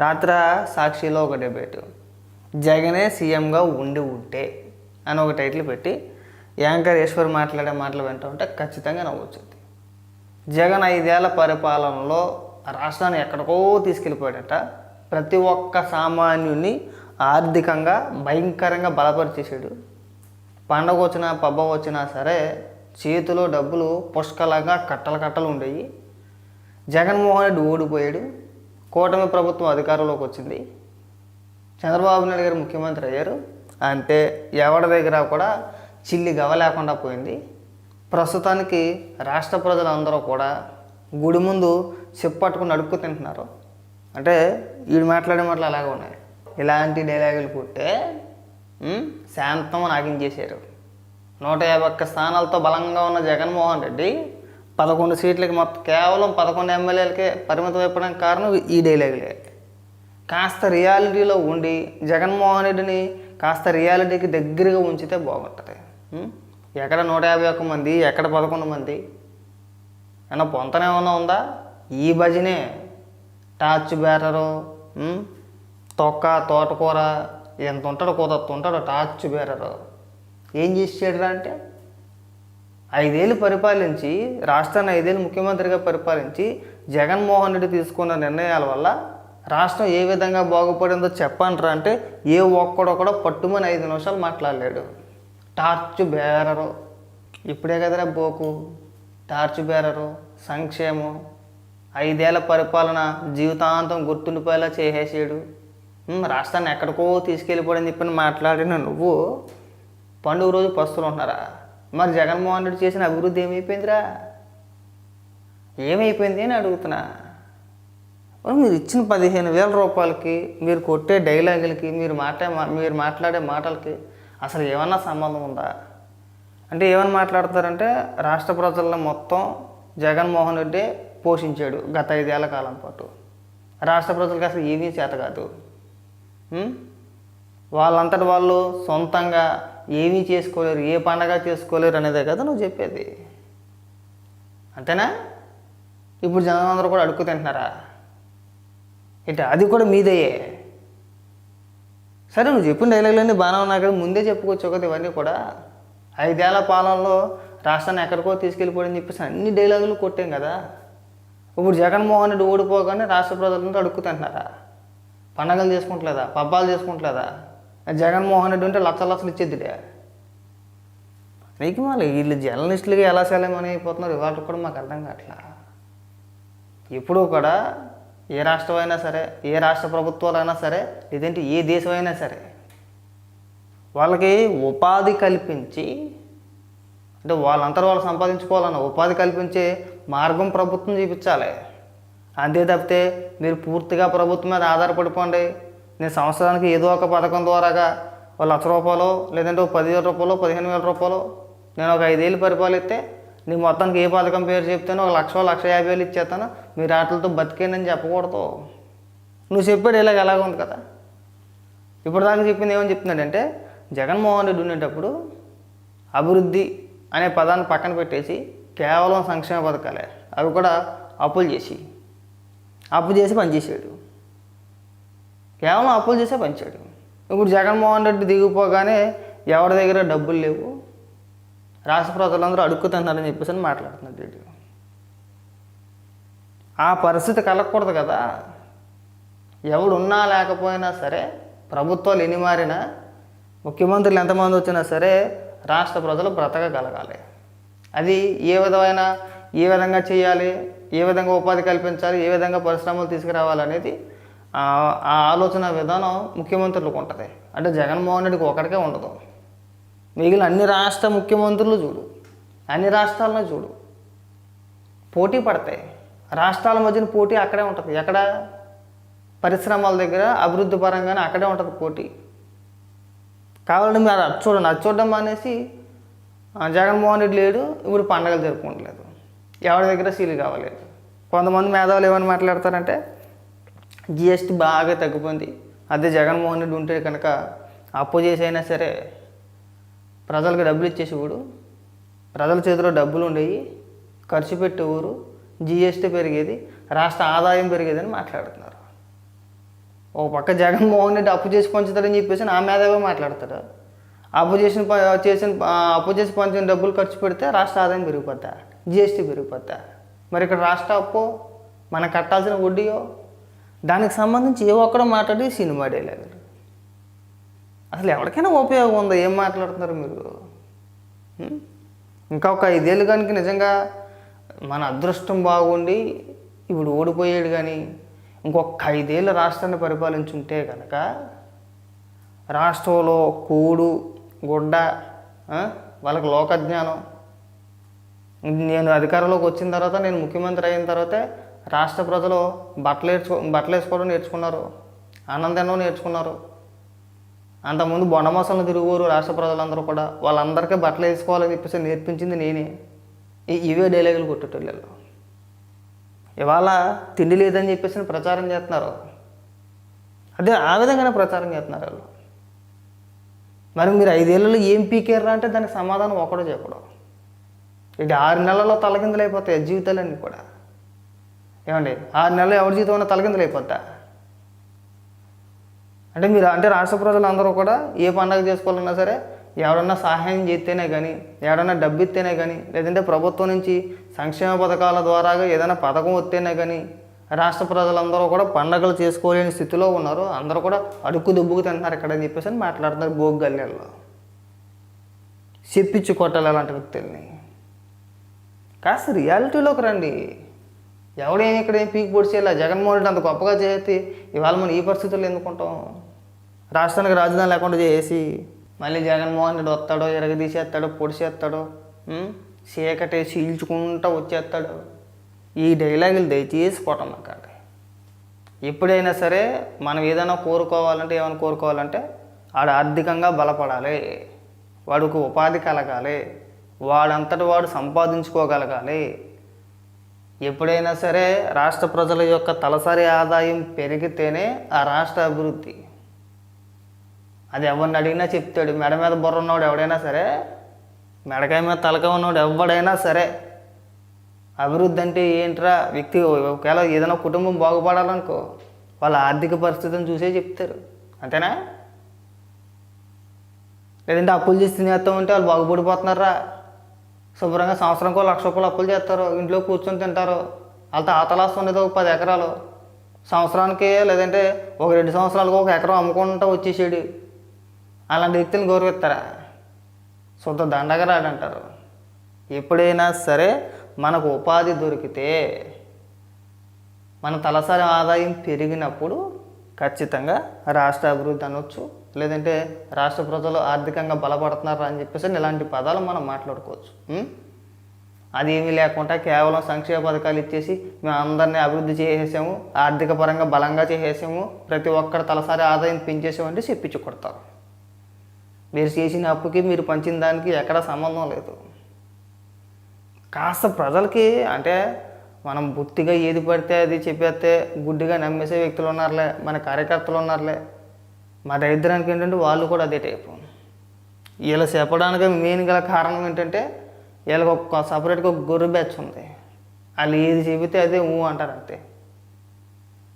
రాత్ర సాక్షిలో ఒక డిబేట్ జగనే సీఎంగా ఉండి ఉంటే అని ఒక టైటిల్ పెట్టి యాంకర్ ఈశ్వర్ మాట్లాడే మాటలు వింటూ ఉంటే ఖచ్చితంగా నవ్వొచ్చింది. జగన్ ఐదేళ్ళ పరిపాలనలో రాష్ట్రాన్ని ఎక్కడికో తీసుకెళ్ళిపోయాడట. ప్రతి ఒక్క సామాన్యుని ఆర్థికంగా భయంకరంగా బలపరిచేసాడు పండగ వచ్చినా పబ్బం వచ్చినా సరే చేతిలో డబ్బులు పుష్కలంగా కట్టలు కట్టలు ఉండేవి జగన్మోహన్ రెడ్డి ఓడిపోయాడు. కూటమి ప్రభుత్వం అధికారంలోకి వచ్చింది. చంద్రబాబు నాయుడు గారు ముఖ్యమంత్రి అయ్యారు. అంటే ఎవరి దగ్గర కూడా చిల్లి గవ లేకుండా పోయింది. ప్రస్తుతానికి రాష్ట్ర ప్రజలందరూ కూడా గుడి ముందు చెప్పట్టుకుని అడుక్కు తింటున్నారు. అంటే వీడు మాట్లాడే మాటలు అలాగే ఉన్నాయి. ఇలాంటి డైలాగులు పుట్టే ఉమ్, శాంతం నాగించేశారు నూట యాభై ఒక్క స్థానాలతో బలంగా ఉన్న జగన్మోహన్ రెడ్డి పదకొండు సీట్లకి మొత్తం కేవలం పదకొండు ఎమ్మెల్యేలకే పరిమితం అయిపోవడానికి కారణం ఈ డైలాగులే. కాస్త రియాలిటీలో ఉండి జగన్మోహన్ రెడ్డిని కాస్త రియాలిటీకి దగ్గరగా ఉంచితే బాగుంటుంది. ఎక్కడ నూట యాభై ఒక్క మంది ఎక్కడ పదకొండు మంది? ఏమన్నా పొంతన ఏమన్నా ఉందా? ఈ భజనే. టార్చ్ బ్యాటరు తొక్క తోటకూర ఎంత ఉంటాడు కుదరత ఉంటాడు టార్చ్ బేరరు ఏం చేసి చేయడరా అంటే ఐదేళ్ళు పరిపాలించి రాష్ట్రాన్ని ఐదేళ్ళు ముఖ్యమంత్రిగా పరిపాలించి జగన్మోహన్ రెడ్డి తీసుకున్న నిర్ణయాల వల్ల రాష్ట్రం ఏ విధంగా బాగుపడిందో చెప్పంటారా అంటే ఏ ఒక్కడో కూడా పట్టుమని ఐదు నిమిషాలు మాట్లాడలేడు. Torch bearer. ఇప్పుడే కదరా బోకు. Torch bearer. సంక్షేమం. ఐదేళ్ళ పరిపాలన జీవితాంతం గుర్తుండిపోయేలా చేసేసాడు. రాష్ట్రాన్ని ఎక్కడికో తీసుకెళ్ళిపోడని చెప్పని మాట్లాడిన నువ్వు పండుగ రోజు పస్తులు ఉంటున్నారా? మరి జగన్మోహన్ రెడ్డి చేసిన అభివృద్ధి ఏమైపోయిందిరా? ఏమైపోయింది అని అడుగుతున్నా. మీరు ఇచ్చిన పదిహేను వేల రూపాయలకి మీరు కొట్టే డైలాగులకి మీరు మాట్లా మీరు మాట్లాడే మాటలకి అసలు ఏమన్నా సంబంధం ఉందా? అంటే ఏమని మాట్లాడతారంటే రాష్ట్ర ప్రజలను మొత్తం జగన్మోహన్ రెడ్డి పోషించాడు గత ఐదేళ్ళ కాలం పాటు. రాష్ట్ర ప్రజలకు అసలు ఏమీ చేత కాదు. వాళ్ళంతటి వాళ్ళు సొంతంగా ఏమీ చేసుకోలేరు ఏ పండగ చేసుకోలేరు అనేదే కదా నువ్వు చెప్పేది. అంతేనా? ఇప్పుడు జనం అందరూ కూడా అడుక్కు తింటున్నారా? ఏంటి? అది కూడా మీదయ్యే సరే నువ్వు చెప్పిన డైలాగులన్నీ బాగానే ఉన్నా కదా ముందే చెప్పుకోవచ్చు కదా ఇవన్నీ కూడా. ఐదేళ్ళ పాలనలో రాష్ట్రాన్ని ఎక్కడికో తీసుకెళ్ళిపోవని చెప్పేసి అన్ని డైలాగులు కొట్టాం కదా. ఇప్పుడు జగన్మోహన్ రెడ్డి ఓడిపోగానే రాష్ట్ర ప్రజలంతా అడుక్కుతంటున్నారా పండగలు చేసుకుంటలేదా? పబ్బాలు చేసుకుంటలేదా? జగన్మోహన్ రెడ్డి ఉంటే లక్ష లక్షలు ఇచ్చేద్దిడే నీకు మళ్ళీ వీళ్ళు జర్నలిస్టులుగా ఎలా సెలమని అయిపోతున్నారు? ఇవాళ కూడా మాకు అర్థం కావట్లా. ఎప్పుడూ కూడా ఏ రాష్ట్రం అయినా సరే ఏ రాష్ట్ర ప్రభుత్వాలైనా సరే లేదంటే ఏ దేశమైనా సరే వాళ్ళకి ఉపాధి కల్పించి అంటే వాళ్ళంతా వాళ్ళు సంపాదించుకోవాలన్న ఉపాధి కల్పించే మార్గం ప్రభుత్వం చూపించాలి. అంతే తప్పితే మీరు పూర్తిగా ప్రభుత్వం మీద ఆధారపడిపోండి. నేను సంవత్సరానికి ఏదో ఒక పథకం ద్వారాగా ఒక లక్ష రూపాయలు లేదంటే ఒక పదివేల రూపాయలు పదిహేను వేల రూపాయలు నేను ఒక ఐదేళ్ళు పరిపాలిస్తే నీకు మొత్తానికి ఏ పథకం పేరు చెప్తాను ఒక లక్ష లక్ష యాభై వేలు ఇచ్చేస్తాను. మీరు ఆటలతో బతికేనని చెప్పకూడదు. నువ్వు చెప్పాడు ఇలాగ ఎలాగ ఉంది కదా. ఇప్పుడు దాకా చెప్పింది ఏమని చెప్తున్నాడంటే జగన్మోహన్ రెడ్డి ఉండేటప్పుడు అభివృద్ధి అనే పదాన్ని పక్కన పెట్టేసి కేవలం సంక్షేమ పథకాలే. అవి కూడా అప్పులు చేసి అప్పు చేసి పనిచేసాడు. కేవలం అప్పులు చేసే పంచాడు ఇప్పుడు జగన్మోహన్ రెడ్డి దిగిపోగానే ఎవరి దగ్గర డబ్బులు లేవు? రాష్ట్ర ప్రజలందరూ అడుక్కుతున్నారని చెప్పేసి అని మాట్లాడుతున్నాడు రెడ్డి. ఆ పరిస్థితి కలగకూడదు కదా. ఎవడున్నా లేకపోయినా సరే ప్రభుత్వాలు ఎన్ని మారినా ముఖ్యమంత్రులు ఎంతమంది వచ్చినా సరే రాష్ట్ర ప్రజలు బ్రతకగలగాలి. అది ఏ విధమైన ఏ విధంగా చేయాలి ఏ విధంగా ఉపాధి కల్పించాలి ఏ విధంగా పరిశ్రమలు తీసుకురావాలనేది ఆ ఆలోచన విధానం ముఖ్యమంత్రులకు ఉంటుంది. అంటే జగన్మోహన్ రెడ్డికి ఒకరికే ఉండదు. మిగిలిన అన్ని రాష్ట్ర ముఖ్యమంత్రులు చూడు. అన్ని రాష్ట్రాలను చూడు. పోటీ పడతాయి రాష్ట్రాల మధ్యన పోటీ అక్కడే ఉంటుంది. ఎక్కడ? పరిశ్రమల దగ్గర అభివృద్ధి పరంగానే అక్కడే ఉంటుంది పోటీ. కావాలంటే మీరు అది చూడండి. అది చూడడం మానేసి జగన్మోహన్ రెడ్డి లేడు ఇప్పుడు పండగలు జరుపుకోవట్లేదు ఎవరి దగ్గర సీలు కావలేదు. కొంతమంది మేధావులు ఏమని మాట్లాడతారంటే జిఎస్టీ బాగా తగ్గిపోయింది. అదే జగన్మోహన్ రెడ్డి ఉంటే కనుక అప్పు చేసైనా సరే ప్రజలకు డబ్బులు ఇచ్చేసేవాడు. ప్రజల చేతిలో డబ్బులు ఉండేవి. ఖర్చు పెట్టేవారు. జిఎస్టీ పెరిగేది. రాష్ట్ర ఆదాయం పెరిగేదని మాట్లాడుతున్నారు. ఓ పక్క జగన్మోహన్ రెడ్డి అప్పు చేసి పంచుతాడని చెప్పేసి నా మీదవే మాట్లాడతాడు. అప్పు చేసిన చేసిన అప్పు చేసి పంచిన డబ్బులు ఖర్చు పెడితే రాష్ట్ర ఆదాయం పెరిగిపోద్దా? జిఎస్టీ పెరిగిపోద్దా? మరి ఇక్కడ రాష్ట్ర అప్పు మనం కట్టాల్సిన వడ్డీయో? దానికి సంబంధించి ఏ ఒక్కడో మాట్లాడి సినిమా డైలాగులు అసలు ఎవరికైనా ఉపయోగం ఉందా? ఏం మాట్లాడుతున్నారు మీరు? ఇంకా ఒక ఐదేళ్ళు కనుక నిజంగా మన అదృష్టం బాగుండి ఇప్పుడు ఓడిపోయాడు కానీ ఇంకొక ఐదేళ్ళు రాష్ట్రాన్ని పరిపాలించుంటే కనుక రాష్ట్రంలో కూడు గుడ్డ వాళ్ళకి లోకజ్ఞానం నేను అధికారంలోకి వచ్చిన తర్వాత నేను ముఖ్యమంత్రి అయిన తర్వాతే రాష్ట్ర ప్రజలు బట్టలు వేసుకో బట్టలు వేసుకోవడం నేర్చుకున్నారు. ఆనందం నేర్చుకున్నారు. అంతకుముందు బొండమోసలను తిరుగురు రాష్ట్ర ప్రజలందరూ కూడా. వాళ్ళందరికీ బట్టలు వేసుకోవాలని చెప్పేసి నేర్పించింది నేనే. ఈ- ఇవే డైలాగులు కొట్టేటోళ్ళు ఇవాళ తిండి లేదని చెప్పేసి ప్రచారం చేస్తున్నారు. అదే ఆ విధంగానే ప్రచారం చేస్తున్నారు వాళ్ళు. మరి మీరు ఐదేళ్ళలో ఏం పీకేర్రా అంటే దానికి సమాధానం ఒకడో చెప్పడం. ఇది ఆరు నెలల్లో తలకిందులు అయిపోతాయి జీవితాలన్నీ కూడా. ఏమండి? ఆరు నెలలు ఎవరి జీవితం ఉన్న తలకిందులు అయిపోద్దా? అంటే మీరు అంటే రాష్ట్ర ప్రజలందరూ కూడా ఏ పండగ చేసుకోవాలన్నా సరే ఎవరన్నా సహాయం చేస్తేనే కానీ ఎవరన్నా డబ్బు ఇస్తేనే కానీ లేదంటే ప్రభుత్వం నుంచి సంక్షేమ పథకాల ద్వారా ఏదైనా పథకం వస్తేనే కానీ రాష్ట్ర ప్రజలందరూ కూడా పండగలు చేసుకోలేని స్థితిలో ఉన్నారు. అందరూ కూడా అడుక్కు దుబ్బుకు తింటున్నారు ఇక్కడ అని చెప్పేసి అని మాట్లాడుతున్నారు భోగి గల్లీల్లో చెప్పించి కొట్టాలి అలాంటి వ్యక్తుల్ని. కాస్త రియాలిటీలోకి రండి. ఎవడేం ఇక్కడ ఏం పీక్ పొడిచేలా జగన్మోహన్ రెడ్డి అంత గొప్పగా చేసి ఇవాళ మనం ఈ పరిస్థితుల్లో ఎందుకుంటాం రాష్ట్రానికి రాజధాని లేకుండా చేసి మళ్ళీ జగన్మోహన్ రెడ్డి వస్తాడో ఎరగదీసేస్తాడో పొడిచేస్తాడో చీకటి చీకటేసి వచ్చేస్తాడు. ఈ డైలాగులు దయచేసి కొట్టమాకండి ఎప్పుడైనా సరే మనం ఏదైనా కోరుకోవాలంటే ఏమైనా కోరుకోవాలంటే ఆడు ఆర్థికంగా బలపడాలి. వాడికి ఉపాధి కలగాలి. వాడంతటి వాడు సంపాదించుకోగలగాలి. ఎప్పుడైనా సరే రాష్ట్ర ప్రజల యొక్క తలసరి ఆదాయం పెరిగితేనే ఆ రాష్ట్ర అభివృద్ధి. అది ఎవరిని అడిగినా చెప్తాడు. మెడ మీద బుర్ర ఉన్నవాడు ఎవడైనా సరే మెడకాయ మీద తలకాయ ఉన్నవాడు ఎవడైనా సరే అభివృద్ధి అంటే ఏంట్రా? వ్యక్తి ఒకవేళ ఏదైనా కుటుంబం బాగుపడాలనుకో వాళ్ళ ఆర్థిక పరిస్థితిని చూసే చెప్తారు. అంతేనా? లేదంటే అప్పులు చేసి తినేస్తామంటే వాళ్ళు బాగుపడిపోతున్నారా? శుభ్రంగా సంవత్సరంకో లక్ష రూపాయలు అప్పులు చేస్తారు. ఇంట్లో కూర్చొని తింటారు. వాళ్ళతో ఆతలాస్తం ఉండేది ఒక పది ఎకరాలు. సంవత్సరానికి లేదంటే ఒక రెండు సంవత్సరాలకు ఒక ఎకరం అమ్ముకుంటూ వచ్చేసేడు. అలాంటి వ్యక్తులను గౌరవిస్తారా? శుద్ధ దండగరాడంటారు ఎప్పుడైనా సరే మనకు ఉపాధి దొరికితే మన తలసరి ఆదాయం పెరిగినప్పుడు ఖచ్చితంగా రాష్ట్ర అభివృద్ధి అనొచ్చు. లేదంటే రాష్ట్ర ప్రజలు ఆర్థికంగా బలపడుతున్నారు అని చెప్పేసి ఇలాంటి పదాలు మనం మాట్లాడుకోవచ్చు. అది ఏమీ లేకుండా కేవలం సంక్షేమ పథకాలు ఇచ్చేసి మేము అందరినీ అభివృద్ధి చేసేసాము ఆర్థిక పరంగా బలంగా చేసేసాము ప్రతి ఒక్కరు తలసారి ఆదాయం పెంచేసామంటే చెప్పించి కొడతారు. మీరు చేసిన అప్పుకి మీరు పంచిన దానికి ఎక్కడ సంబంధం లేదు. కాస్త ప్రజలకి అంటే మనం బుత్తిగా ఏది పడితే అది చెప్పేస్తే గుడ్డిగా నమ్మేసే వ్యక్తులు ఉన్నారులే మన కార్యకర్తలు ఉన్నారులే మా దరిద్రానికి ఏంటంటే వాళ్ళు కూడా అదే టైపు వీళ్ళు చెప్పడానికి మెయిన్ గల కారణం ఏంటంటే వీళ్ళకి ఒక సపరేట్గా ఒక గొర్రె బ్యాచ్ ఉంది. వాళ్ళు ఏది చెబితే అదే ఊ అంటారు అంతే.